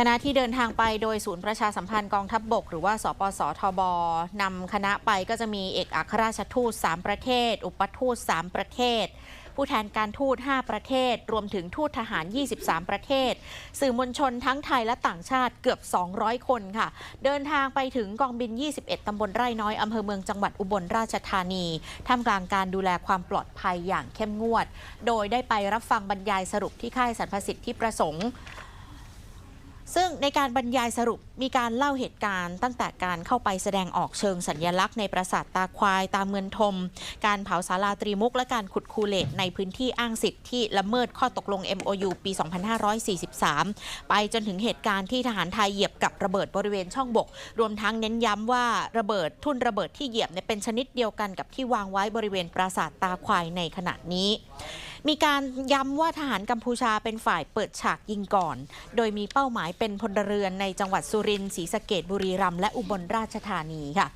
คณะที่เดินทางไปโดยศูนย์ประชาสัมพันธ์กองทัพบบก หรือว่า สปสทบนำคณะไปก็จะมีเอกอัครราชทูต 3 ประเทศ อุปทูต 3 ประเทศ ผู้แทนการทูต 5 ประเทศ รวมถึงทูตทหาร 23 ประเทศ สื่อมวลชนทั้งไทยและต่างชาติเกือบ 200 คนค่ะ เดินทางไปถึงกองบิน 21 ตำบลไร่น้อย อำเภอเมืองจังหวัดอุบลราชธานี ท่ามกลางการดูแลความปลอดภัยอย่างเข้มงวด โดยได้ไปรับฟังบรรยายสรุปที่ค่ายสรรพสิทธิประสงค์ ซึ่งในการบรรยายสรุปมีการเล่าเหตุการณ์ ตั้งแต่การเข้าไปแสดงออกเชิงสัญญลักษณ์ในปราสาทตาควายตามเมืองทม การเผาศาลาตรีมุก และการขุดคูเลตในพื้นที่อ้างสิทธิ์ที่ละเมิดข้อตกลง MOU ปี 2543 ไปจนถึงเหตุการณ์ที่ทหารไทยเหยียบกับระเบิดบริเวณช่องบก รวมทั้งเน้นย้ำว่าระเบิดทุ่นระเบิดที่เหยียบเนี่ยเป็นชนิดเดียวกันกับที่วางไว้บริเวณปราสาทตาควายในขณะนี้ มีการย้ำว่าทหารกัมพูชาเป็นฝ่ายเปิดฉากยิงก่อน โดยมีเป้าหมายเป็นพลเรือนในจังหวัดสุรินทร์ศรีสะเกดบุรีรัมย์และอุบลราชธานีค่ะ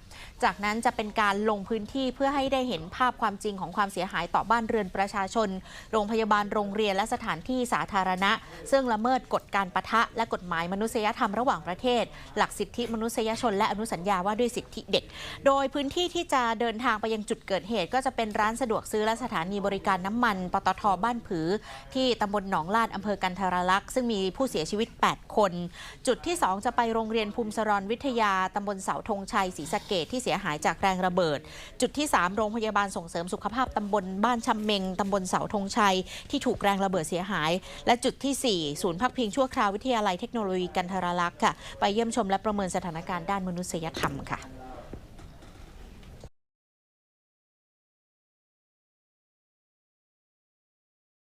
จากนั้นจะเป็นการลงพื้นที่เพื่อให้ได้เห็นภาพความจริงของความเสียหายต่อบ้านเรือนประชาชน โรงพยาบาลโรงเรียนและสถานที่สาธารณะ ซึ่งละเมิดกฎการประทะ และกฎหมายมนุษยธรรมระหว่างประเทศ หลักสิทธิมนุษยชน และอนุสัญญาว่าด้วยสิทธิเด็ก โดยพื้นที่ที่จะเดินทางไปยังจุดเกิดเหตุ ก็จะเป็นร้านสะดวกซื้อและสถานีบริการน้ำมันปตทบ้านผือ ที่ตำบลหนองลาดอำเภอกันทรลักษณ์ซึ่งมีผู้เสียชีวิต 8 คน จุดที่ 2 จะไปโรงเรียนภูมิสรรวิทยาตำบลเสาธงชัยศรีสะเกดที่เสียหายจากแรงระเบิด จุดที่ 3 โรงพยาบาลส่งเสริมสุขภาพตำบลบ้านชำเมงตำบลเสาธงชัย ที่ถูกแรงระเบิดเสียหาย และจุดทีสี่4 ศูนย์พักพิงชั่วคราววิทยาลัยเทคโนโลยีกันทรลักษณ์ค่ะ ไปเยี่ยมชมและประเมินสถานการณ์ด้านมนุษยธรรมค่ะ